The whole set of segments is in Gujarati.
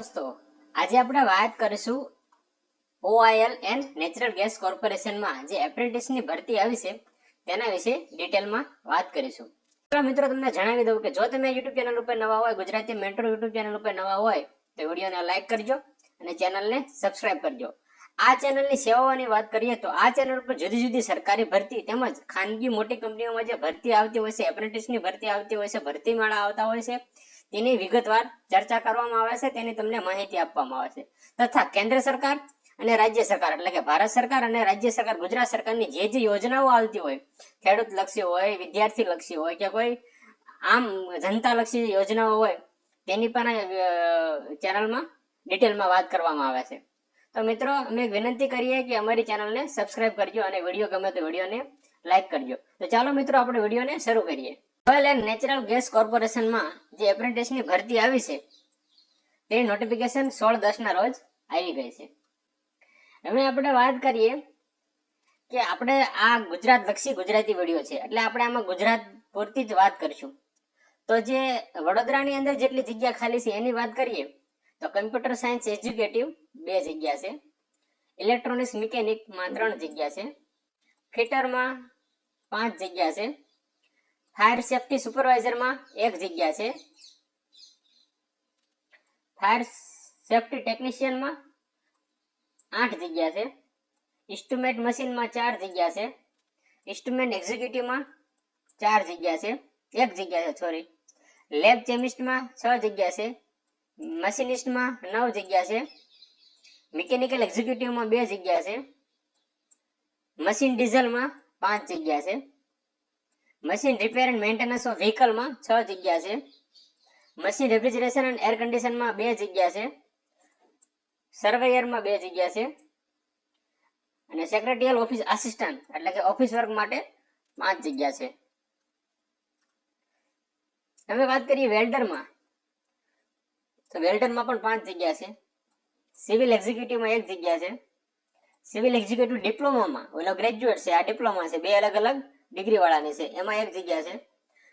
દોસ્તો, આજે આપણે વાત કરીશું ઓઆઈએલ એન્ડ નેચરલ ગેસ કોર્પોરેશનમાં જે એપ્રેન્ટિસની ભરતી આવી છે, તેના વિશે ડિટેલમાં વાત કરીશું. મિત્રો, તમને જણાવી દઉં કે જો તમે યુટ્યુબ ચેનલ ઉપર નવા હોય, ગુજરાતી મેટ્રો યુટ્યુબ ચેનલ ઉપર નવા હોય, તો વિડીયોને લાઈક કરજો અને ચેનલને સબસ્ક્રાઇબ કરજો. આ ચેનલની સેવાઓની વાત કરીએ તો આ ચેનલ ઉપર જુદી જુદી સરકારી ભરતી તેમજ ખાનગી મોટી કંપનીઓમાં જે ભરતી આવતી હોય છે એપ્રેન્ટિસની ભરતી આવતી હોય છે, ભરતી મેળા આવતા હોય છે તેની વિગતવાર ચર્ચા કરવામાં આવે છે, તેની તમને માહિતી આપવામાં આવે છે. તથા કેન્દ્ર સરકાર અને રાજ્ય સરકાર, એટલે કે ભારત સરકાર અને રાજ્ય સરકાર, ગુજરાત સરકારની જે જે યોજનાઓ આવતી હોય, ખેડૂત લક્ષી હોય, વિદ્યાર્થી લક્ષી હોય કે કોઈ આમ જનતા લક્ષી યોજનાઓ હોય, તેની પણ ચેનલમાં ડિટેલમાં વાત કરવામાં આવે છે. તો મિત્રો, અમે વિનંતી કરીએ કે અમારી ચેનલને સબસ્ક્રાઇબ કરજો અને વીડિયો ગમે તો વિડીયોને લાઈક કરજો. તો ચાલો મિત્રો, આપણે વિડીયોને શરૂ કરીએ. ઓઇલ એન્ડ નેચરલ ગેસ કોર્પોરેશનમાં જે એપ્રેન્ટિસની ભરતી આવી છે, તેની નોટિફિકેશન સોળ દસના રોજ આવી ગઈ છે. હવે આપણે વાત કરીએ કે આપણે આ ગુજરાત લક્ષી ગુજરાતી વીડિયો છે, એટલે આપણે આમાં ગુજરાત પૂરતી જ વાત કરીશું. તો જે વડોદરાની અંદર જેટલી જગ્યા ખાલી છે, એની વાત કરીએ, તો કમ્પ્યુટર સાયન્સ એજ્યુકેટિવ બે જગ્યા છે. ઇલેક્ટ્રોનિક્સ મિકેનિકમાં ત્રણ જગ્યા છે. ફિટરમાં પાંચ જગ્યા છે. ફાયર સેફટી સુપરવાઇઝરમાં એક જગ્યા છે. ફાયર સેફટી ટેકનિશિયનમાં આઠ જગ્યા છે. ઇન્સ્ટ્રુમેન્ટ મશીનમાં ચાર જગ્યા છે. ઇન્સ્ટ્રુમેન્ટ એક્ઝિક્યુટિવમાં ચાર જગ્યા છે. એક જગ્યા છે સોરી લેબ કેમિસ્ટમાં છ જગ્યા છે. મશીનિસ્ટમાં નવ જગ્યા છે. મિકેનિકલ એક્ઝિક્યુટિવમાં બે જગ્યા છે. મશીન ડીઝલમાં પાંચ જગ્યા છે. Machine repair and maintenance of વ્હીકલમાં છ જગ્યા છે. મશીન રેફ્રિજરેશન એન્ડ એર કન્ડિશનમાં બે જગ્યા છે. સર્વેયરમાં બે જગ્યા છે. અને સેક્રેટરીયલ ઓફિસ આસિસ્ટન્ટ એટલે કે ઓફિસ વર્ક માટે પાંચ જગ્યા છે. હવે વાત કરીએ વેલ્ડરમાં તો વેલ્ડરમાં પણ પાંચ જગ્યા છે. સિવિલ એક્ઝિક્યુટિવમાં એક જગ્યા છે. સિવિલ એક્ઝિક્યુટિવ ડિપ્લોમામાં ઓલો ગ્રેજ્યુએટ છે, આ ડિપ્લોમા છે, બે અલગ અલગ ડિગ્રી વાળાની છે. એમાં એક જગ્યા છે.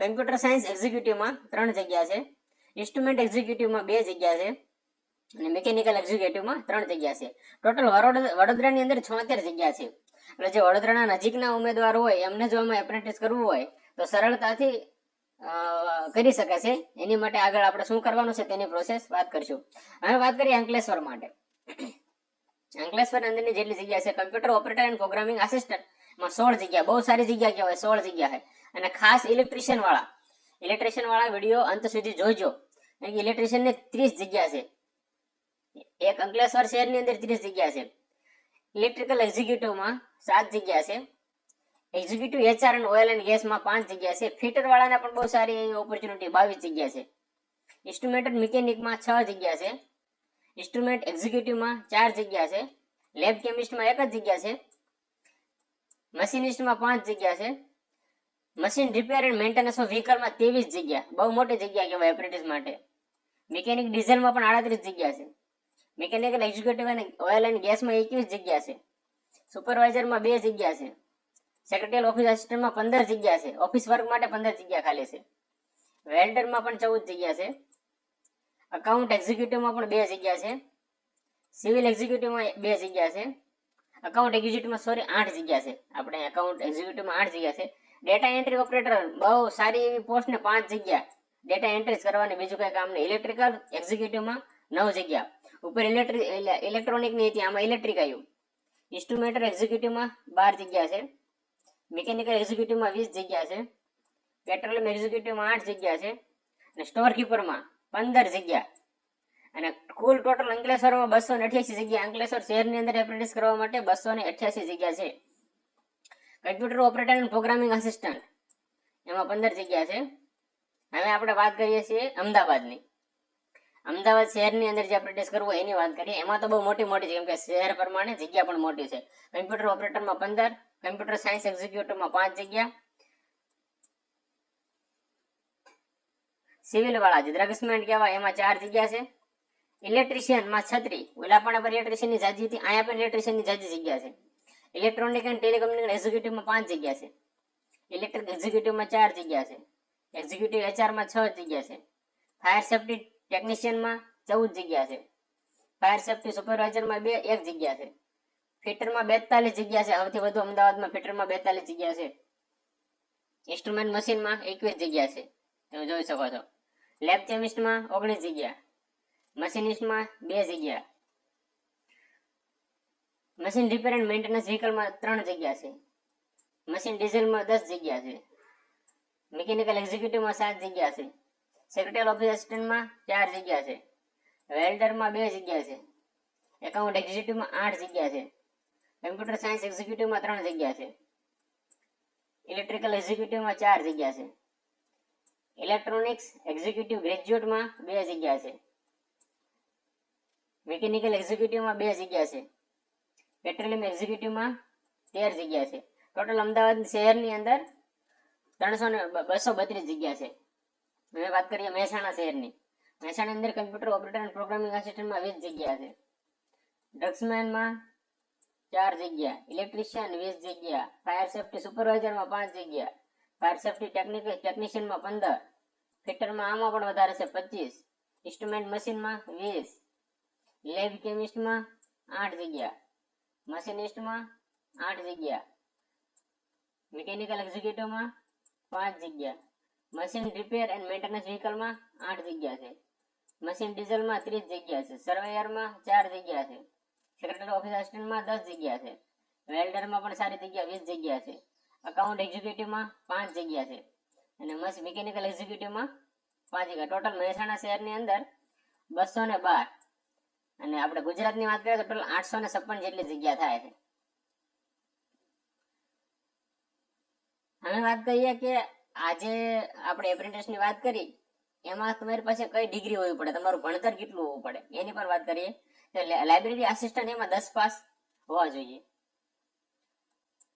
કમ્પ્યુટર સાયન્સ એક્ઝિક્યુટિવમાં ત્રણ જગ્યા છે. ઇન્સ્ટ્રુમેન્ટ એક્ઝિક્યુટિવમાં બે જગ્યા છે. અને મિકેનિકલ એક્ઝિક્યુટિવમાં ત્રણ જગ્યા છે. ટોટલ વડોદરાની અંદર છોતેર જગ્યા છે. એટલે જે વડોદરાના નજીકના ઉમેદવાર હોય, એમને જો એમાં એપ્રેન્ટિસ કરવું હોય, તો સરળતાથી કરી શકે છે. એની માટે આગળ આપણે શું કરવાનું છે તેની પ્રોસેસ વાત કરીશું. હવે વાત કરીએ અંકલેશ્વર માટે. અંકલેશ્વર અંદરની જેટલી જગ્યા છે computer operator and programming assistant માં સોળ જગ્યા, બહુ સારી જગ્યા કહેવાય, સોળ જગ્યા છે. અને ખાસ ઇલેક્ટ્રિશિયન વાળા. ઇલેક્ટ્રિશિયન વાળા વીડિયો અંત સુધી જોજો. ઇલેક્ટ્રિશિયન ને ત્રીસ જગ્યા છે. એક અંકલેશ્વર શહેરની અંદર ત્રીસ જગ્યા છે. ઇલેક્ટ્રિકલ એક્ઝિક્યુટિવમાં સાત જગ્યા છે. Executive HR and oil and ગેસમાં પાંચ જગ્યા છે. ફિટર વાળાને પણ બહુ સારી એવી ઓપોર્ચ્યુનિટી બાવીસ જગ્યા છે. ઇન્સ્ટ્રુમેન્ટ મિકેનિકમાં છ જગ્યા છે. ઇન્સ્ટ્રુમેન્ટ એક્ઝિક્યુટિવમાં ચાર જગ્યા છે. લેબ કેમિસ્ટમાં એક જ જગ્યા છે. મશીનિસ્ટમાં પાંચ જગ્યા છે. Machine repair and maintenance of વ્હીકલમાં ત્રેવીસ જગ્યા. બહુ મોટી જગ્યા કહેવાય એપ્રેન્ટિસ માટે. મિકેનિક ડીઝલમાં પણ આડત્રીસ જગ્યા છે. મિકેનિકલ એક્ઝિક્યુટિવ અને ઓઇલ એન્ડ ગેસમાં એકવીસ જગ્યા છે. સુપરવાઇઝરમાં બે જગ્યા છે. સેક્રેટરીયલ ઓફિસ આસિસ્ટન્ટમાં પંદર જગ્યા છે. ઓફિસ વર્ક માટે પંદર જગ્યા ખાલી છે. વેલ્ડરમાં પણ ચૌદ જગ્યા છે. અકાઉન્ટ એક્ઝિક્યુટિવમાં પણ બે જગ્યા છે. સિવિલ એક્ઝિક્યુટિવમાં બે જગ્યા છે. અકાઉન્ટ એક્ઝિક્યુટિવમાં સોરી આઠ જગ્યા છે. આપણે અકાઉન્ટ એક્ઝિક્યુટિવમાં આઠ જગ્યા છે. ડેટા એન્ટ્રી ઓપરેટર બહુ સારી એવી પોસ્ટ ને પાંચ જગ્યા. ડેટા એન્ટ્રી કરવાની બીજું કઈ કામ નહીં. ઇલેક્ટ્રિકલ એક્ઝિક્યુટિવમાં નવ જગ્યા. ઉપર ઇલેક્ટ્રિક ઇલેક્ટ્રોનિકની હતી, આમાં ઇલેક્ટ્રિક આવ્યું. ઇન્સ્ટ્રુમેન્ટલ એક્ઝિક્યુટિવમાં બાર જગ્યા છે. મિકેનિકલ એક્ઝિક્યુટિવમાં વીસ જગ્યા છે. પેટ્રોલિયમ એક્ઝિક્યુટિવમાં આઠ જગ્યા છે. અને સ્ટોર કીપરમાં પંદર જગ્યા. અને કુલ ટોટલ અંકલેશ્વરમાં બસો ને અઠ્યાસી જગ્યા. અંકલેશ્વર શહેરની અંદર એપ્રેન્ટિસ કરવા માટે બસો ને અઠ્યાસી જગ્યા છે. Computer operator and programming assistant એમાં પંદર જગ્યા છે. હવે આપણે વાત કરીએ છીએ અમદાવાદની. અમદાવાદ શહેરની અંદર જે પ્રેક્ટિસ કરવું એની વાત કરીએ. એમાં તો બહુ મોટી મોટી છે. કેમ કે શહેર પ્રમાણે જગ્યા પણ મોટી છે. કમ્પ્યુટર ઓપરેટરમાં પંદર કમ્પ્યુટર સાયન્સ એક્ઝિક્યુટિવમાં પાંચ જગ્યા. સિવિલ વાળા જે દ્રગસમેન્ટ કહેવાય, એમાં ચાર જગ્યા છે. ઇલેક્ટ્રિશિયનમાં છત્રી. ઓલા પણ પર ઇલેક્ટ્રિશિયનની જાજી હતી. અહીંયા પણ ઇલેક્ટ્રિશિયનની જાજી જગ્યા છે. ઇલેક્ટ્રોનિક એન્ડ ટેલિકોમ્યુનિકેશન એક્ઝિક્યુટિવમાં પાંચ જગ્યા છે. ઇલેક્ટ્રિક એક્ઝિક્યુટિવમાં ચાર જગ્યા છે. એક્ઝિક્યુટિવ એચઆરમાં છ જગ્યા છે. ફાયર સેફ્ટી ટેકનિશિયનમાં ચૌદ જગ્યા છે. ફાયર સેફ્ટી સુપરવાઇઝરમાં બે, એક જગ્યા છે. ફિટરમાં બેતાલીસ જગ્યા છે. સૌથી વધુ અમદાવાદમાં ફિટરમાં બેતાલીસ જગ્યા છે. ઇન્સ્ટ્રુમેન્ટ મશીનમાં એકવીસ જગ્યા છે. તમે જોઈ શકો છો. લેબ કેમિસ્ટમાં ઓગણીસ જગ્યા. મશીનિસ્ટમાં બે જગ્યા મશીન રિપેર એન્ડ મેન્ટેનન્સ વ્હીકલમાં ત્રણ જગ્યા છે. મશીન ડીઝલમાં દસ જગ્યા છે. મિકેનિકલ એક્ઝિક્યુટિવમાં સાત જગ્યા છે. સેક્રેટરી ઓફિસ અસિસ્ટન્ટમાં ચાર જગ્યા છે. વેલ્ડરમાં બે જગ્યા છે. એકાઉન્ટ એક્ઝિક્યુટિવમાં આઠ જગ્યા છે. કમ્પ્યુટર સાયન્સ એક્ઝિક્યુટિવમાં ત્રણ જગ્યા છે. ઇલેક્ટ્રિકલ એક્ઝિક્યુટિવમાં ચાર જગ્યા છે. ઇલેક્ટ્રોનિક્સ એક્ઝિક્યુટિવ ગ્રેજ્યુએટમાં બે જગ્યા છે. મિકેનિકલ એક્ઝિક્યુટિવમાં બે જગ્યા છે. પેટ્રોલિયમ એક્ઝિક્યુટિવમાં તેર જગ્યા છે. ટોટલ અમદાવાદ શહેરની અંદર ત્રણસો ને બસો બત્રીસ જગ્યા છે. હવે વાત કરીએ મહેસાણા શહેરની. મહેસાણા અંદર કમ્પ્યુટર ઓપરેટર અને પ્રોગ્રામિંગ આસિસ્ટન્ટમાં વીસ જગ્યા છે. ડ્રગ્સમેનમાં ચાર જગ્યા. ઇલેક્ટ્રિશિયન વીસ જગ્યા. ફાયર સેફ્ટી સુપરવાઇઝરમાં પાંચ જગ્યા. ફાયર સેફ્ટી ટેકનિક ટેકનિશિયનમાં પંદર. ફિટરમાં આમાં પણ વધારે છે પચીસ. ઇન્સ્ટ્રુમેન્ટ મશીનમાં વીસ. લેબ કેમિસ્ટમાં આઠ જગ્યા. મશીનિસ્ટમાં આઠ જગ્યા. મિકેનિકલ એક્ઝિક્યુટિવમાં પાંચ જગ્યા. મશીન રિપેર એન્ડ મેન્ટેનન્સ વ્હીકલમાં આઠ જગ્યા છે. મશીન ડીઝલમાં ત્રીસ જગ્યા છે. સર્વેયરમાં ચાર જગ્યા છે. સેક્રેટરી ઓફિસ આસિસ્ટન્ટમાં દસ જગ્યા છે. વેલ્ડરમાં પણ સારી જગ્યા વીસ જગ્યા છે. અકાઉન્ટ એક્ઝિક્યુટિવમાં પાંચ જગ્યા છે. અને મસ મિકેનિકલ એક્ઝિક્યુટિવમાં પાંચ જગ્યા. ટોટલ મહેસાણા શહેરની અંદર બસો ને બાર અને આપણે ગુજરાતની વાત કરીએ તો ટોટલ આઠસો ને છપ્પન જેટલી જગ્યા થાય છે. હવે વાત કરીએ કે આજે આપણે apprentice ની વાત કરી, એમાં તમારી પાસે કઈ ડિગ્રી હોવી પડે? તમારું ભણતર કેટલું હોવું પડે? એની પર વાત કરીએ. તો લાઇબ્રેરી આસિસ્ટન્ટ એમાં દસ પાસ હોવા જોઈએ.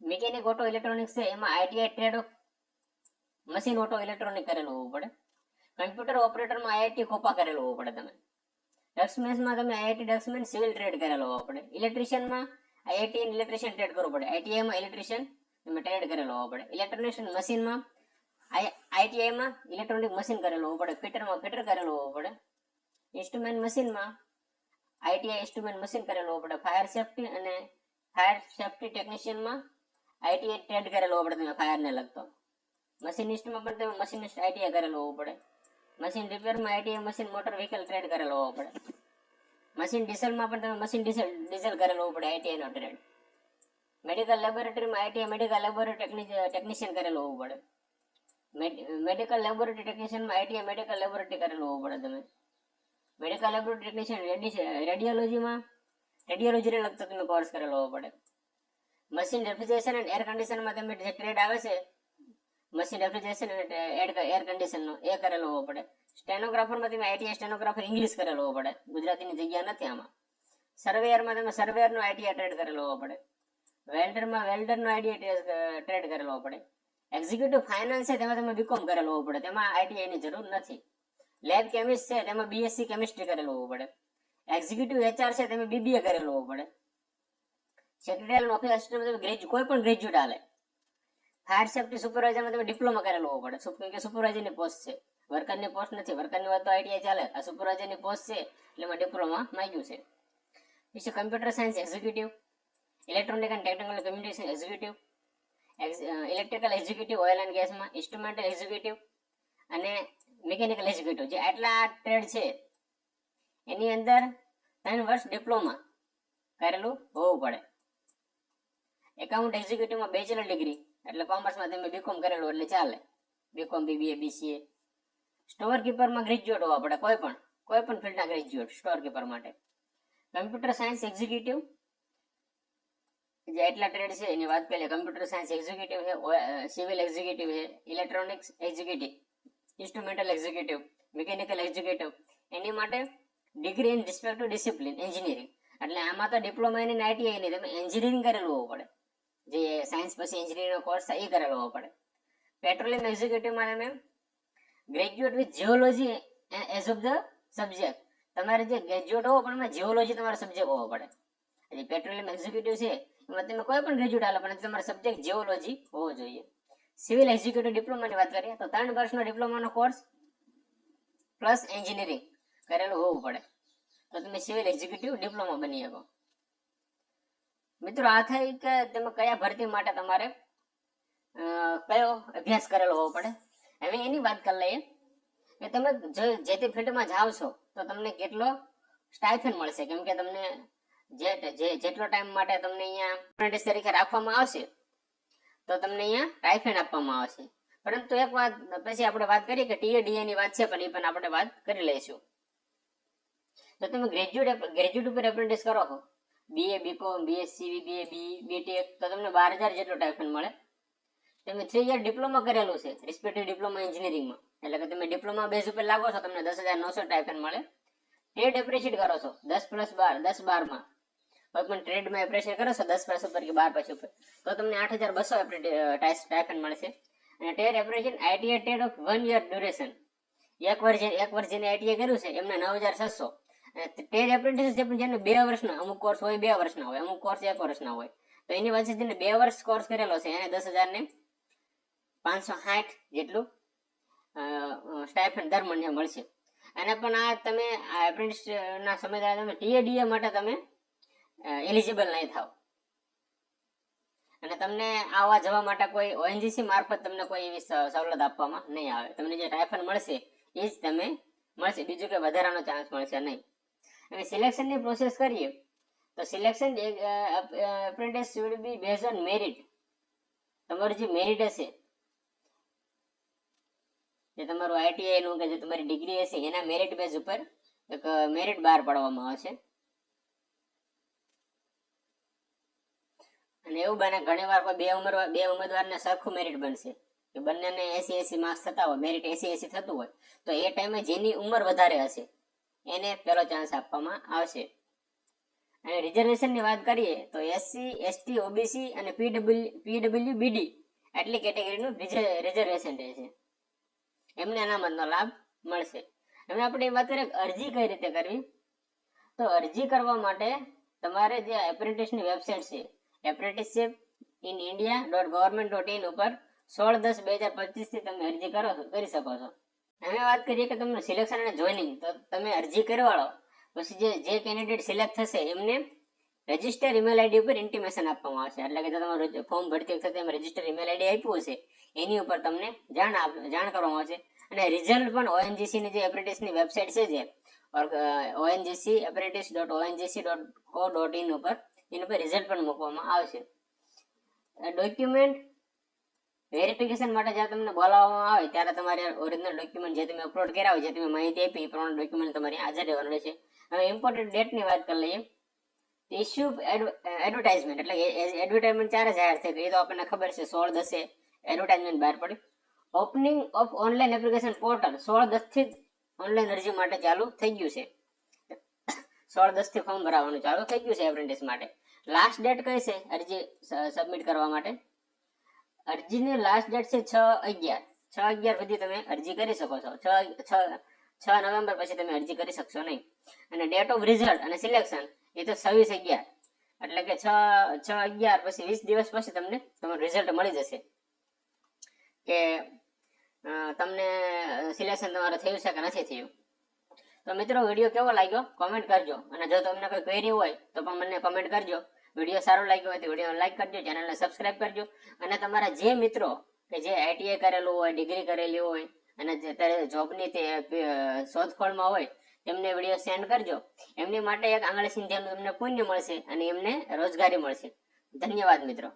મિકેનિક ઓટો ઇલેક્ટ્રોનિક્સ છે, એમાં ITI trade machine auto electronic કરેલું હોવું પડે. કમ્પ્યુટર ઓપરેટરમાં આઈઆઈટી ખોપા કરેલું હોવું પડે તમે ડક્સમેન્સમાં તમે આઈઆઈટી ડસ્ટમેન સિવિલ ટ્રેડ કરેલો હોવો પડે. ઇલેક્ટ્રિશિયનમાં આઈઆઈટી ઇલેક્ટ્રિશિયન ટ્રેડ કરવું પડે. આઈટીઆઈમાં ઇલેક્ટ્રિશિયન તમે ટ્રેડ કરેલો હોવો પડે. ઇલેક્ટ્રોનિક્સ મશીનમાં આઈટીઆઈમાં ઇલેક્ટ્રોનિક મશીન કરેલું હોવું પડે. ફિટરમાં ફિટર કરેલું હોવું પડે. ઇન્સ્ટ્રુમેન્ટ મશીનમાં આઈટીઆઈ ઇન્સ્ટ્રુમેન્ટ મશીન કરેલો હોવું પડે. ફાયર સેફ્ટી અને ફાયર સેફ્ટી ટેકનિશિયનમાં આઈટીઆઈ ટ્રેડ કરેલો હોવો પડે. તમે ફાયરને લગતો. મશીનિસ્ટમાં પણ તમે મશીનિસ્ટ આઈટીઆઈ કરેલો હોવું પડે. Machine રિપેરમાં ITI machine motor vehicle trade કરેલો હોવો પડે. મશીન ડીઝલમાં પણ તમે મશીન ડીઝલ ડીઝલ કરેલો હોવો પડે આઈટીઆઈનો ટ્રેડ મેડિકલ લેબોરેટરીમાં આઈટીઆઈ મેડિકલ લેબોરેટરી ટેકનિશિયન કરેલું હોવું પડે. મેડિકલ લેબોરેટરી ટેકનિશિયનમાં આઈટીઆઈ મેડિકલ લેબોરેટરી કરેલું હોવું પડે તમે. મેડિકલ લેબોરેટરી ટેકનિશિયન રેડિયોલોજીમાં રેડિયોલોજીને લગતો તમે કોર્સ કરેલો હોવો પડે. મશીન રેફ્રિજરેશન એન્ડ એર કન્ડિશનમાં તમે જે ટ્રેડ આવે છે મશીન રેફ્રિજરેશન અને એર કન્ડિશનનો એ કરેલો હોવો પડે. સ્ટેનોગ્રાફરમાં તમે આઈટીઆઈ સ્ટેનોગ્રાફર ઇંગ્લિશ કરેલો હોવો પડે. ગુજરાતીની જગ્યા નથી આમાં. સર્વેયરમાં તમે સર્વેયરનો આઈટીઆઈ ટ્રેડ કરેલો હોવો પડે. વેલ્ડરમાં વેલ્ડરનો આઈટીઆઈ ટ્રેડ કરેલો હોવો પડે. એક્ઝિક્યુટિવ ફાઇનાન્સ છે તેમાં તમે બીકોમ કરેલો હોવો પડે. તેમાં આઈટીઆઈ ની જરૂર નથી. લેબ કેમિસ્ટ છે તેમાં બીએસસી કેમિસ્ટ્રી કરેલું હોવું પડે. એક્ઝિક્યુટિવ એચઆર છે તેમાં બીબીએ કરેલું હોવું પડે. સેક્રેટરીયલ ઓફિસ અસિસ્ટન્ટ ગ્રેજ્યુ કોઈ પણ ગ્રેજ્યુએટ હાલે ફાયર સેફ્ટી સુપરવાઇઝરમાં તમે ડિપ્લોમા કરેલો હોવો પડે. કેમ કે સુપરવાઇઝરની પોસ્ટ છે. વર્કરની પોસ્ટ નથી. વર્કરની વાત તો આઈડિયા ચાલે. આ સુપરવાઇઝરની પોસ્ટ છે, એટલે એમાં ડિપ્લોમા માંગ્યું છે. પછી computer science executive electronic and technical communication executive electrical executive oil and ગેસમાં instrumental executive અને મિકેનિકલ એક્ઝિક્યુટિવ જે આટલા ટ્રેડ છે, એની અંદર ત્રણ વર્ષ ડિપ્લોમા કરેલું હોવું પડે. એકાઉન્ટ એક્ઝિક્યુટિવમાં બેચલર ડિગ્રી એટલે કોમર્સમાં તમે બીકોમ કરેલું એટલે ચાલે. બીકોમ બીબીએ બીસીએ સ્ટોર કીપરમાં ગ્રેજ્યુએટ હોવા પડે, કોઈ પણ કોઈ પણ ફિલ્ડના ગ્રેજ્યુએટ સ્ટોર કીપર માટે. કમ્પ્યુટર સાયન્સ એક્ઝિક્યુટિવ જે એટલા ટ્રેડ છે, એની વાત કરીએ કમ્પ્યુટર સાયન્સ એક્ઝિક્યુટિવ છે સિવિલ એક્ઝિક્યુટિવ છે electronics executive instrumental executive mechanical executive એની માટે degree in respect to discipline engineering એટલે આમાં તો ડિપ્લોમા એની આઈટીઆઈ નહીં તમે એન્જિનિયરિંગ કરેલું હોવું પડે. જે સાયન્સ પછી એન્જિનિયરિંગનો કોર્સ એ કરેલો હોવો પડે. પેટ્રોલિયમ એક્ઝિક્યુટિવમાં તમે graduate with geology as of the subject તમારે જે ગ્રેજ્યુએટ હોવો પણ એમાં જીઓલોજી તમારો સબ્જેક્ટ હોવો પડે. એટલે પેટ્રોલિયમ એક્ઝિક્યુટિવ છે, એમાં તમે કોઈ પણ ગ્રેજ્યુએટ આલો, પણ તમારો સબ્જેક્ટ જીઓલોજી હોવો જોઈએ. સિવિલ એક્ઝિક્યુટિવ ડિપ્લોમાની વાત કરીએ, તો ત્રણ વર્ષનો ડિપ્લોમાનો કોર્સ પ્લસ એન્જિનિયરિંગ કરેલું હોવું પડે. તો તમે સિવિલ એક્ઝિક્યુટિવ ડિપ્લોમા બની શકો. મિત્રો, આ થઈ કે તમે કયા ભરતી માટે તમારે કયો અભ્યાસ કરેલો હોવો પડે? હવે એની વાત કરી લઈએ કે તમે જે- તે ફિલ્ડમાં જાઓ છો, તો તમને કેટલો સ્ટાઇફન મળશે? કેમ કે તમને જે, જે- જેટલો ટાઈમ માટે તમને અહીંયા apprentice તરીકે રાખવામાં આવશે, તો તમને અહીંયા ટાઇફન આપવામાં આવશે. પરંતુ એક વાત, પછી આપણે વાત કરીએ કે ટીએડીએ ની વાત છે, પણ એ પણ આપણે વાત કરી લઈશું. તો તમે ગ્રેજ્યુએટ ગ્રેજ્યુએટ ઉપર એપ્રેન્ટિસ કરો છો? BA, BCom, BSc, BBA, B, BTech, તો તમને બાર હજાર જેટલો ટાઇફન મળે. તમે થ્રી યર ડિપ્લોમા કરેલું છે રિસ્પેક્ટિવ ડિપ્લોમા એન્જિનિયરિંગમાં એટલે કે તમે ડિપ્લોમા બેઝ ઉપર લાગો છો, તમને દસ હજાર નવસો ટાઇફન મળે. ટ્રેડ એપ્રિશિએટ કરો છો, દસ પ્લસ બાર, દસ બારમાં કોઈ પણ ટ્રેડમાં એપ્રિશિએટ કરો છો, દસ પ્લસ ઉપર કે બાર પછી ઉપર. તો તમને આઠ હજાર બસો ટાઇફન મળશે અને ટેડ એપ્રિશિએટ આઈટીઆઈ ટેડ ઓફ વન યર ડ્યુરેશન એક વર્ષ એક વર્ષ જેને આઈટીઆઈ કર્યું છે, એમને નવ હજાર છસો. અને ટેર એપ્રેન્ટિસ જે પણ જેને બે વર્ષના, અમુક કોર્સ હોય, બે વર્ષના હોય, અમુક કોર્સ એક વર્ષના હોય. તો એની વચ્ચે જેને બે વર્ષ કોર્સ કરેલો છે, એને દસ હજાર ને પાંચસો સાઠ જેટલું સ્ટાઇફન દર મહિને મળશે. અને પણ આ તમે, આ એપ્રેન્ટિસ ના સમયગાળા તમે ટીએડીએ માટે તમે એલિજિબલ નહીં થાવ. અને તમને આવવા જવા માટે કોઈ ઓએનજીસી મારફત તમને કોઈ એવી સવલત આપવામાં નહીં આવે. તમને જે સ્ટાઇફન્ડ મળશે, એ જ તમે મળશે. બીજું કે વધારાનો ચાન્સ મળશે નહીં. હવે સિલેક્શનની પ્રોસેસ કરીએ. તો selection apprentice should be base on merit તમારું જે મેરિટ હશે, જે તમારું આઈટીઆઈ નું કે જે તમારી ડિગ્રી હશે, એના મેરિટ બેઝ ઉપર, એક મેરિટ બહાર પાડવામાં આવશે. અને એવું બને ઘણી વાર બે ઉમર બે ઉમેદવારને સરખું મેરિટ બનશે. કે બંનેને એસી એસી માર્ક્સ થતા હોય મેરિટ એસી એસી થતું હોય, તો એ ટાઈમે જેની ઉંમર વધારે હશે એને પહેલો ચાન્સ આપવામાં આવશે. અને રિઝર્વેશનની વાત કરીએ તો એસસી એસટી ઓબીસી અને પીડબ્લ્યુ પીડબ્લ્યુ બીડી આટલી કેટેગરીનું રિઝર્વેશન રહેશે. એમને અનામતનો લાભ મળશે. હવે આપણે વાત કરીએ અરજી કઈ રીતે કરવી? તો અરજી કરવા માટે તમારે જે એપ્રેન્ટિસની વેબસાઇટ છે apprenticeship in India dot government dot in ઉપર સોળ દસ બે હજાર પચીસથી તમે અરજી કરો કરી શકો છો. હવે વાત કરીએ કે તમને સિલેક્શન અને જોઈનિંગ તો તમે અરજી કરવાળો, પછી જે જે કેન્ડિડેટ સિલેક્ટ થશે, એમને રજિસ્ટર ઈમેલ આઈડી ઉપર ઇન્ટિમેશન આપવામાં આવશે. એટલે કે તમારું ફોર્મ ભરતી વખતે તમે રજિસ્ટર ઈમેલ આઈડી આપ્યું હશે, એની ઉપર તમને જાણ જાણ કરવામાં આવશે. અને રિઝલ્ટ પણ ઓએનજીસી ની જે એપ્રેન્ટિસની વેબસાઇટ છે જે ONGC apprentice dot ONGC dot co dot in ઉપર, એની ઉપર રિઝલ્ટ પણ મૂકવામાં આવશે. ડોક્યુમેન્ટ વેરિફિકેશન માટે જ્યારે તમને બોલાવવામાં આવે ત્યારે તમારે ઓરિજિનલ ડોક્યુમેન્ટ જે તમે અપલોડ કર્યા હોય, જે તમે માહિતી આપી, એ પ્રમાણે ડોક્યુમેન્ટ તમારી હાજર રહેવાનું રહેશે. હવે ઇમ્પોર્ટન્ટ ડેટની વાત કરી લઈએ. ઇસ્યુ એડવર્ટાઇઝમેન્ટ એટલે એડવર્ટાઇઝમેન્ટ ચારે જાહેર થઈ ગઈ એ તો આપણને ખબર છે સોળ દસે એડવર્ટાઇઝમેન્ટ બહાર પડી opening of online application portal સોળ દસથી ઓનલાઈન અરજી માટે ચાલુ થઈ ગયું છે. સોળ દસથી ફોર્મ ભરાવાનું ચાલુ થઈ ગયું છે એપ્રેન્ટિસ માટે. લાસ્ટ ડેટ કઈ છે? અરજી સબમિટ કરવા માટે. અરજીની લાસ્ટ ડેટ છે છ અગિયાર. છ અગિયાર સુધી તમે અરજી કરી શકો છો. છ છ છ નવેમ્બર પછી તમે અરજી કરી શકશો નહીં. અને ડેટ ઓફ રિઝલ્ટ અને સિલેક્શન એ તો છવ્વીસ અગિયાર. એટલે કે છ છ અગિયાર પછી વીસ દિવસ પછી તમને તમારું રિઝલ્ટ મળી જશે. કે તમને સિલેક્શન તમારું થયું છે કે નથી થયું. તો મિત્રો વીડિયો કેવો લાગ્યો? કોમેન્ટ કરજો. અને જો તમને કોઈ ક્વેરી હોય તો પણ મને કોમેન્ટ કરજો. વીડિયો સારો લાગ્યો હોય તો વીડિયો લાઈક કરજો ચેનલને સબસ્ક્રાઇબ કરજો. અને તમારા જે મિત્રો કે જે આઈટીઆઈ કરેલું હોય ડિગ્રી કરેલી હોય, અને અત્યારે જોબની તે શોધખોળમાં હોય એમને વીડિયો સેન્ડ કરજો. એમની માટે એક આંગળી સિંધિયાનું તમને પુણ્ય મળશે અને એમને રોજગારી મળશે. ધન્યવાદ મિત્રો.